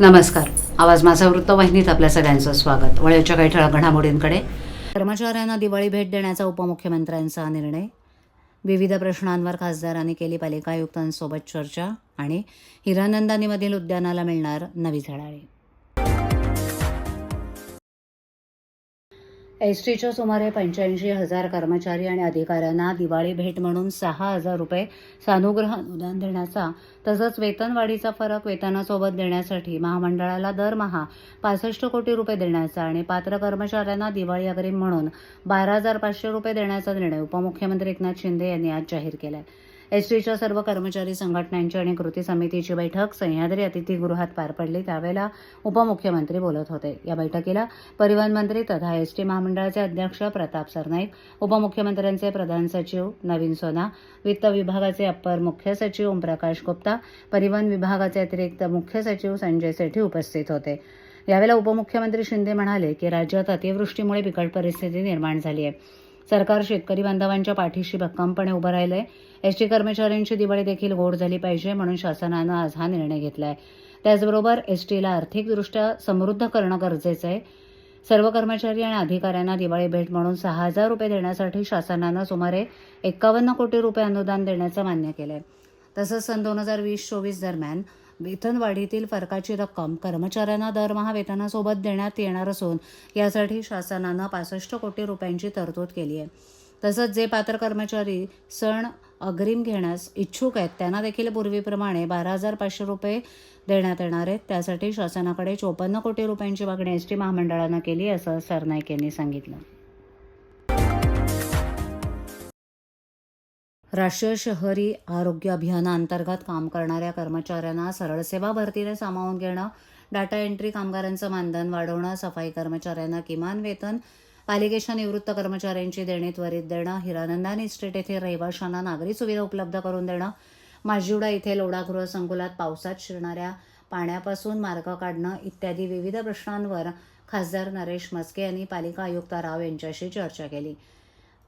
नमस्कार. आवाज माझा वृत्तवाहिनीत आपल्या सगळ्यांचं स्वागत. वळ्याच्या काही ठळक घडामोडींकडे. कर्मचाऱ्यांना दिवाळी भेट देण्याचा उपमुख्यमंत्र्यांचा निर्णय. विविध प्रश्नांवर खासदारांनी केली पालिका आयुक्तांसोबत चर्चा आणि हिरानंदानीमधील उद्यानाला मिळणार नवी झळाळी. एस टीच्या सुमारे पंच्याऐंशी हजार कर्मचारी आणि अधिकाऱ्यांना दिवाळी भेट म्हणून सहा हजार रुपये सानुग्रह अनुदान देण्याचा तसंच वेतनवाढीचा फरक वेतनासोबत देण्यासाठी महामंडळाला दरमहा पासष्ट कोटी रुपये देण्याचा आणि पात्र कर्मचाऱ्यांना दिवाळी अग्रिम म्हणून बारा हजार पाचशे रुपये देण्याचा निर्णय उपमुख्यमंत्री एकनाथ शिंदे यांनी आज जाहीर केला आहे एसटीच्या सर्व कर्मचारी संघटनांची आणि कृती समितीची बैठक सह्याद्री अतिथीगृहात पार पडली. त्यावेळेला उपमुख्यमंत्री बोलत होते. या बैठकीला परिवहन मंत्री तथा एसटी महामंडळाचे अध्यक्ष प्रताप सरनाईक उपमुख्यमंत्र्यांचे प्रधान सचिव नवीन सोना वित्त विभागाचे अप्पर मुख्य सचिव ओमप्रकाश गुप्ता परिवहन विभागाचे अतिरिक्त मुख्य सचिव संजय सेठी उपस्थित होते. यावेळेला उपमुख्यमंत्री शिंदे म्हणाले की राज्यात अतिवृष्टीमुळे बिकट परिस्थिती निर्माण झाली आहे. सरकार शेतकरी बांधवांच्या पाठीशी भक्कमपणे उभं राहिलं आहे एस एसटी कर्मचाऱ्यांची दिवाळी देखील गोड झाली पाहिजे म्हणून शासनानं आज हा निर्णय घेतलाय. त्याचबरोबर एसटीला आर्थिकदृष्ट्या समृद्ध करणं गरजेचं आहे. सर्व कर्मचारी आणि अधिकाऱ्यांना दिवाळी भेट म्हणून सहा हजार रुपये देण्यासाठी शासनानं सुमारे एकावन्न कोटी रुपये अनुदान देण्याचं मान्य केलं आहे तसंच सन दोन हजार वीस चोवीस दरम्यान वेतनवाढीतील फरकाची रक्कम कर्मचाऱ्यांना दरमहा वेतनासोबत देण्यात येणार असून यासाठी शासनानं पासष्ट कोटी रुपयांची तरतूद केली आहे. तसंच जे पात्र कर्मचारी सण अग्रिम घेण्यास इच्छुक आहेत त्यांना देखील पूर्वीप्रमाणे बारा हजार पाचशे रुपये देण्यात येणार आहेत. त्यासाठी शासनाकडे चोपन्न कोटी रुपयांची मागणी एस टी महामंडळानं केली असं सरनाईक यांनी सांगितलं. राष्ट्रीय शहरी आरोग्य अभियानाअंतर्गत काम करणाऱ्या कर्मचाऱ्यांना सरळ सेवा भरतीने सामावून घेणं डाटा एंट्री कामगारांचं मानधन वाढवणं सफाई कर्मचाऱ्यांना किमान वेतन पालिकेच्या निवृत्त कर्मचाऱ्यांची देणी त्वरित देणं हिरानंदानी इस्टेट येथे रहिवाशांना नागरी सुविधा उपलब्ध करून देणं माजिवडा इथे लोढागृह संकुलात पावसात शिरणाऱ्या पाण्यापासून मार्ग काढणं इत्यादी विविध प्रश्नांवर खासदार नरेश मस्के यांनी पालिका आयुक्त राव यांच्याशी चर्चा केली.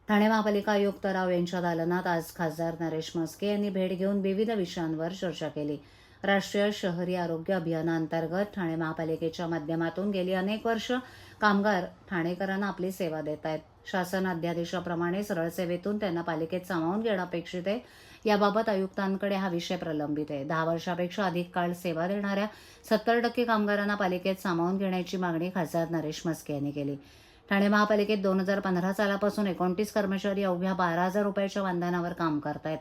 ठाणे महापालिका आयुक्त राव यांच्या दालनात आज खासदार नरेश म्हस्के यांनी भेट घेऊन विविध विषयांवर चर्चा केली. राष्ट्रीय शहरी आरोग्य अभियानाअंतर्गत ठाणे महापालिकेच्या माध्यमातून गेली अनेक वर्ष कामगार ठाणेकरांना आपली सेवा देत आहेत. शासन अध्यादेशाप्रमाणे सरळ सेवेतून त्यांना पालिकेत सामावून घेणं अपेक्षित आहे. याबाबत आयुक्तांकडे हा विषय प्रलंबित आहे. दहा वर्षापेक्षा अधिक काळ सेवा देणाऱ्या सत्तर टक्के कामगारांना पालिकेत सामावून घेण्याची मागणी खासदार नरेश मस्के यांनी केली. ठाणे महापालिकेत दोन हजार पंधरा सालापासून एकोणतीस कर्मचारी अवघ्या बारा हजार रुपयाच्या बांधनावर काम करतायत.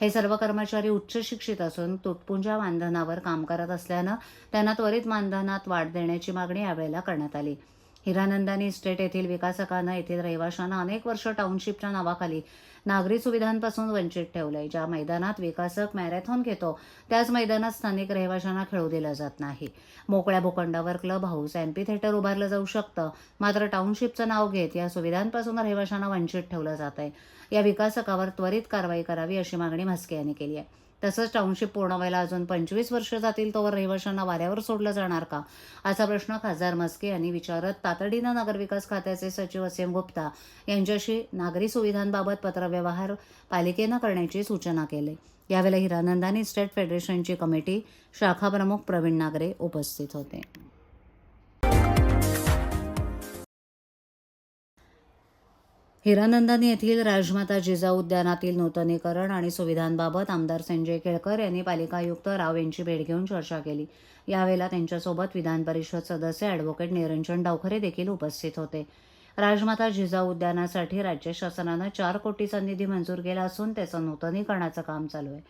हे सर्व कर्मचारी उच्च शिक्षित असून तुटपुंजा मानधनावर काम करत असल्यानं त्यांना त्वरित मानधनात वाढ देण्याची मागणी यावेळेला करण्यात आली. हिरानंदानी इस्टेट येथील विकासकांना येथील रहिवाशांना अनेक वर्ष टाउनशिपच्या नावाखाली नागरी सुविधांपासून वंचित ठेवलंय. ज्या मैदानात विकासक मॅरेथॉन घेतो त्याच मैदानात स्थानिक रहिवाशांना खेळू दिलं जात नाही. मोकळ्या भूखंडावर क्लब हाऊस एम्पी थिएटर उभारलं जाऊ शकतं. मात्र टाउनशिपचं नाव घेत या सुविधांपासून रहिवाशांना वंचित ठेवलं जात आहे या विकासकावर त्वरित कारवाई करावी अशी मागणी म्हस्के यांनी केली आहे. तसंच टाउनशिप पूर्ण व्हायला अजून पंचवीस वर्ष जातील तोवर रहिवाशांना वाऱ्यावर सोडलं जाणार का? असा प्रश्न खासदार मस्के यांनी विचारत तातडीनं नगरविकास खात्याचे सचिव असीम गुप्ता यांच्याशी नागरी सुविधांबाबत पत्रव्यवहार पालिकेनं करण्याची सूचना केली. यावेळेला हिरानंदानी स्टेट फेडरेशनची कमिटी शाखा प्रमुख प्रवीण नागरे उपस्थित होते. हिरानंदानी येथील राजमाता जिजाऊ उद्यानातील नूतनीकरण आणि सुविधांबाबत आमदार संजय केळकर यांनी पालिका आयुक्त राव यांची भेट घेऊन चर्चा केली. यावेळेला त्यांच्यासोबत विधान परिषद सदस्य ॲडव्होकेट निरंजन डावखरे देखील उपस्थित होते. राजमाता जिजाऊ उद्यानासाठी राज्य शासनानं चार कोटीचा निधी मंजूर केला असून त्याचं नूतनीकरणाचं काम चालू आहे.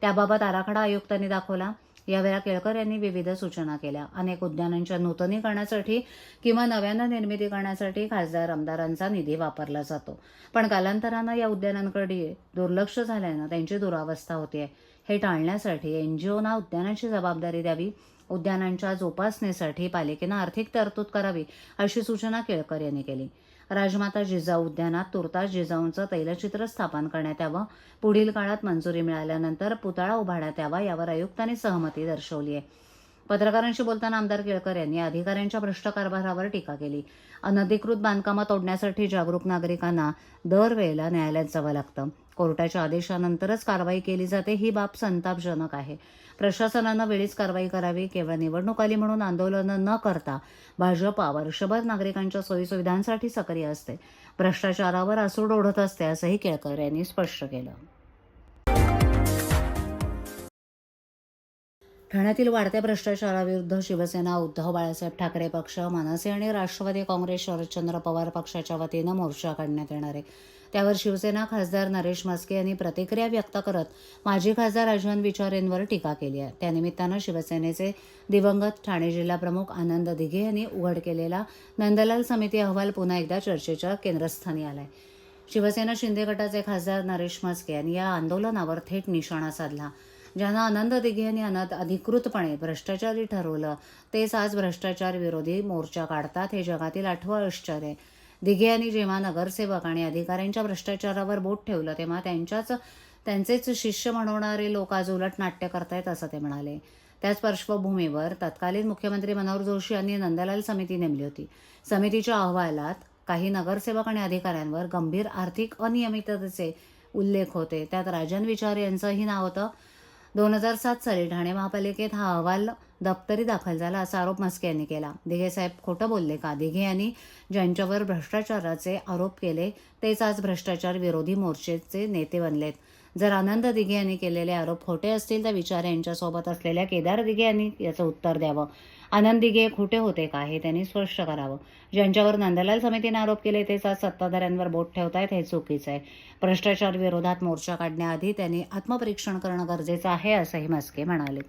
त्याबाबत आराखडा आयुक्तांनी दाखवला. यावेळेला केळकर यांनी विविध सूचना केल्या. अनेक उद्यानांच्या नूतनीकरणासाठी किंवा नव्यानं निर्मिती करण्यासाठी खासदार आमदारांचा निधी वापरला जातो. पण कालांतरानं या उद्यानांकडे दुर्लक्ष झाल्यानं त्यांची दुरावस्था होते हे टाळण्यासाठी एनजीओना उद्यानाची जबाबदारी द्यावी उद्यानांच्या जोपासनेसाठी पालिकेनं आर्थिक तरतूद करावी अशी सूचना केळकर यांनी केली. राजमाता जिजाऊ उद्यानात तुर्तास जिजाऊंचं तैलचित्र स्थापन करण्यात यावं. पुढील काळात मंजुरी मिळाल्यानंतर पुतळा उभारण्यात यावा यावर आयुक्तांनी सहमती दर्शवली आहे. पत्रकारांशी बोलताना आमदार केळकर यांनी अधिकाऱ्यांच्या भ्रष्ट कारभारावर टीका केली. अनधिकृत बांधकामं तोडण्यासाठी जागरूक नागरिकांना दरवेळेला न्यायालयात जावं लागतं. कोर्टाच्या आदेशानंतरच कारवाई केली जाते ही बाब संतापजनक आहे. प्रशासनानं वेळीच कारवाई करावी केवळ निवडणूक आली म्हणून आंदोलनं न करता भाजपा वर्षभर नागरिकांच्या सोयीसुविधांसाठी सक्रिय असते. भ्रष्टाचारावर आसूड ओढत असते असंही केळकर यांनी स्पष्ट केलं. ठाण्यातील वाढत्या भ्रष्टाचाराविरुद्ध शिवसेना उद्धव बाळासाहेब ठाकरे पक्ष मनसे आणि राष्ट्रवादी काँग्रेस शरदचंद्र पवार पक्षाच्या वतीनं मोर्चा काढण्यात येणार आहे. त्यावर शिवसेना खासदार नरेश म्हस्के यांनी प्रतिक्रिया व्यक्त करत माजी खासदार अजयंत विचारेंवर टीका केली आहे. त्यानिमित्तानं शिवसेनेचे दिवंगत ठाणे जिल्हा प्रमुख आनंद दिघे यांनी उघड केलेला नंदलाल समिती अहवाल पुन्हा एकदा चर्चेच्या केंद्रस्थानी आलाय. शिवसेना शिंदे गटाचे खासदार नरेश म्हस्के यांनी या आंदोलनावर थेट निशाणा साधला. ज्यांना आनंद दिघे यांनी अनाथ अधिकृतपणे भ्रष्टाचारी ठरवलं तेच आज भ्रष्टाचार विरोधी मोर्चा काढतात. हे जगातील आठवं आश्चर्य आहे. दिघे यांनी जेव्हा नगरसेवक आणि अधिकाऱ्यांच्या भ्रष्टाचारावर बोट ठेवलं तेव्हा त्यांच्याच त्यांचेच शिष्य म्हणवणारे लोक आज उलट नाट्य करतायत असं ते म्हणाले. त्याच पार्श्वभूमीवर तत्कालीन मुख्यमंत्री मनोहर जोशी यांनी नंदलाल समिती नेमली होती. समितीच्या अहवालात काही नगरसेवक आणि अधिकाऱ्यांवर गंभीर आर्थिक अनियमिततेचे उल्लेख होते. त्यात राजन विचार यांचंही नाव होतं. दोन हजार सात साली ठाणे महापालिकेत हा अहवाल दप्तरी दाखल झाला असा आरोप म्हस्के यांनी केला. दिघे साहेब खोटं बोलले का? दिघे यांनी ज्यांच्यावर भ्रष्टाचाराचे आरोप केले तेच आज भ्रष्टाचार विरोधी मोर्चेचे नेते बनलेत. जर आनंद दिघे यांनी केलेले आरोप खोटे असतील तर विचार यांच्यासोबत असलेल्या केदार दिघे यांनी याचं उत्तर द्यावं. आनंदी दिघे खोटे होते का हे त्यांनी स्पष्ट करावं. ज्यांच्यावर नंदलाल समितीने आरोप केले तेच आज सत्ताधाऱ्यांवर बोट ठेवतायत हे चुकीचं आहे. भ्रष्टाचार विरोधात मोर्चा काढण्याआधी त्यांनी आत्मपरीक्षण करणं गरजेचं आहे असंही मस्के म्हणाले.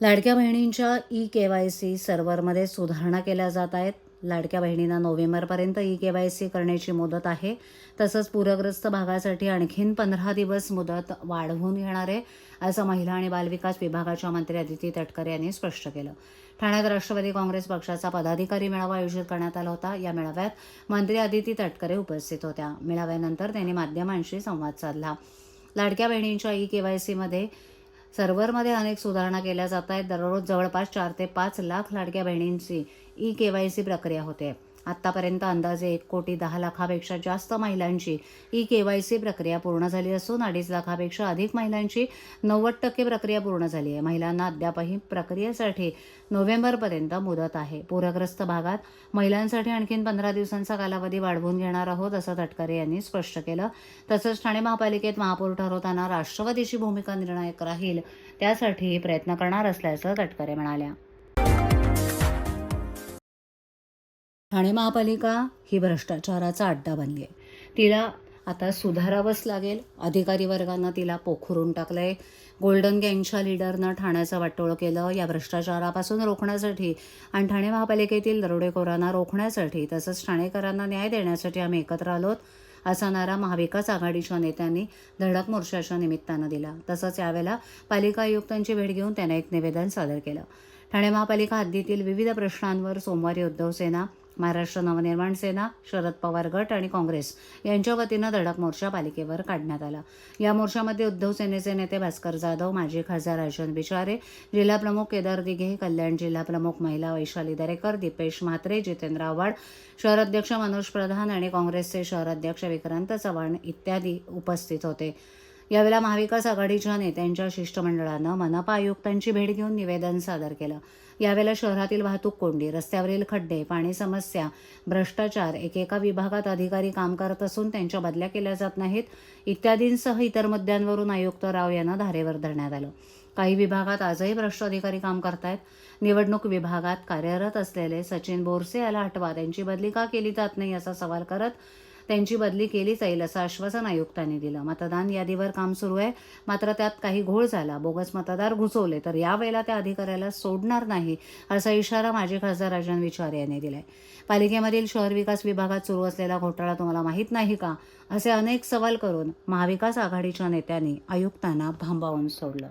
लाडक्या बहिणींच्या ई के वाय सी सर्व्हरमध्ये सुधारणा केल्या जात आहेत. लाडक्या बहिणींना नोव्हेंबरपर्यंत ई के वाय सी करण्याची मुदत आहे. तसंच पूरग्रस्त भागासाठी आणखीन पंधरा दिवस मुदत वाढवून घेणार आहे असं महिला आणि बालविकास विभागाच्या मंत्री अदिती तटकरे यांनी स्पष्ट केलं. ठाण्यात राष्ट्रवादी काँग्रेस पक्षाचा पदाधिकारी मेळावा आयोजित करण्यात आला होता. या मेळाव्यात मंत्री अदिती तटकरे उपस्थित होत्या. मेळाव्यानंतर त्यांनी माध्यमांशी संवाद साधला. लाडक्या बहिणींच्या ई के वाय सीमध्ये सर्व्हरमध्ये अनेक सुधारणा केल्या जात आहेत. दररोज जवळपास चार ते पाच लाख लाडक्या बहिणींची ई के वाय सी प्रक्रिया होते. आत्तापर्यंत अंदाजे एक कोटी दहा लाखापेक्षा जास्त महिलांची ई के वाय सी प्रक्रिया पूर्ण झाली असून अडीच लाखापेक्षा अधिक महिलांची नव्वद टक्के प्रक्रिया पूर्ण झाली आहे. महिलांना अद्यापही प्रक्रियेसाठी नोव्हेंबरपर्यंत मुदत आहे. पूरग्रस्त भागात महिलांसाठी आणखीन पंधरा दिवसांचा कालावधी वाढवून घेणार आहोत असं तटकरे यांनी स्पष्ट केलं. तसंच ठाणे महापालिकेत महापौर ठरवताना राष्ट्रवादीची भूमिका निर्णायक राहील त्यासाठी प्रयत्न करणार असल्याचं तटकरे म्हणाल्या. ठाणे महापालिका ही भ्रष्टाचाराचा अड्डा बनली आहे. तिला आता सुधारावंच लागेल. अधिकारी वर्गानं तिला पोखरून टाकलं आहे गोल्डन गँगच्या लिडरनं ठाण्याचं वाटोळं केलं या भ्रष्टाचारापासून रोखण्यासाठी आणि ठाणे महापालिकेतील दरोडेखोरांना रोखण्यासाठी तसंच ठाणेकरांना न्याय देण्यासाठी आम्ही एकत्र आलोत असा नारा महाविकास आघाडीच्या नेत्यांनी धडक मोर्चाच्या निमित्तानं दिला. तसंच यावेळेला पालिका आयुक्तांची भेट घेऊन त्यांना एक निवेदन सादर केलं. ठाणे महापालिका हद्दीतील विविध प्रश्नांवर सोमवारी उद्धव सेना महाराष्ट्र नवनिर्माण सेना शरद पवार गट आणि काँग्रेस यांच्या वतीनं धडक मोर्चा पालिकेवर काढण्यात आला. या मोर्चामध्ये उद्धव सेनेचे नेते भास्कर जाधव माजी खासदार अर्जुन बिचारे जिल्हा प्रमुख केदार दिघे कल्याण जिल्हा प्रमुख महिला वैशाली दरेकर दीपेश म्हात्रे जितेंद्र आव्हाड शहराध्यक्ष मनोज प्रधान आणि काँग्रेसचे शहराध्यक्ष विक्रांत चव्हाण इत्यादी उपस्थित होते. यावेळेला महाविकास आघाडीच्या नेत्यांच्या शिष्टमंडळानं मनपा आयुक्तांची भेट घेऊन निवेदन सादर केलं. यावेळेला शहरातील वाहतूक कोंडी रस्त्यावरील खड्डे पाणी समस्या भ्रष्टाचार एकेका विभागात अधिकारी काम करत असून त्यांच्या बदल्या केल्या जात नाहीत. इत्यादींसह इतर मुद्द्यांवरून आयुक्त राव यांना धारेवर धरण्यात आलं. काही विभागात आजही भ्रष्ट अधिकारी काम करतायत. निवडणूक विभागात कार्यरत असलेले सचिन बोरसे याला हटवा त्यांची बदली का केली जात नाही असा सवाल करत त्यांची बदली केली जाईल असं आश्वासन आयुक्तांनी दिलं. मतदान यादीवर काम सुरू आहे. मात्र त्यात काही घोळ झाला. बोगस मतदार घुसवले. तर यावेळेला त्या अधिकाऱ्याला सोडणार नाही असा इशारा माजी खासदार राजन विचारे यांनी दिलाय. पालिकेमधील शहर विकास विभागात सुरू असलेला घोटाळा तुम्हाला माहीत नाही का? असे अनेक सवाल करून महाविकास आघाडीच्या नेत्यांनी आयुक्तांना भांबावून सोडलं.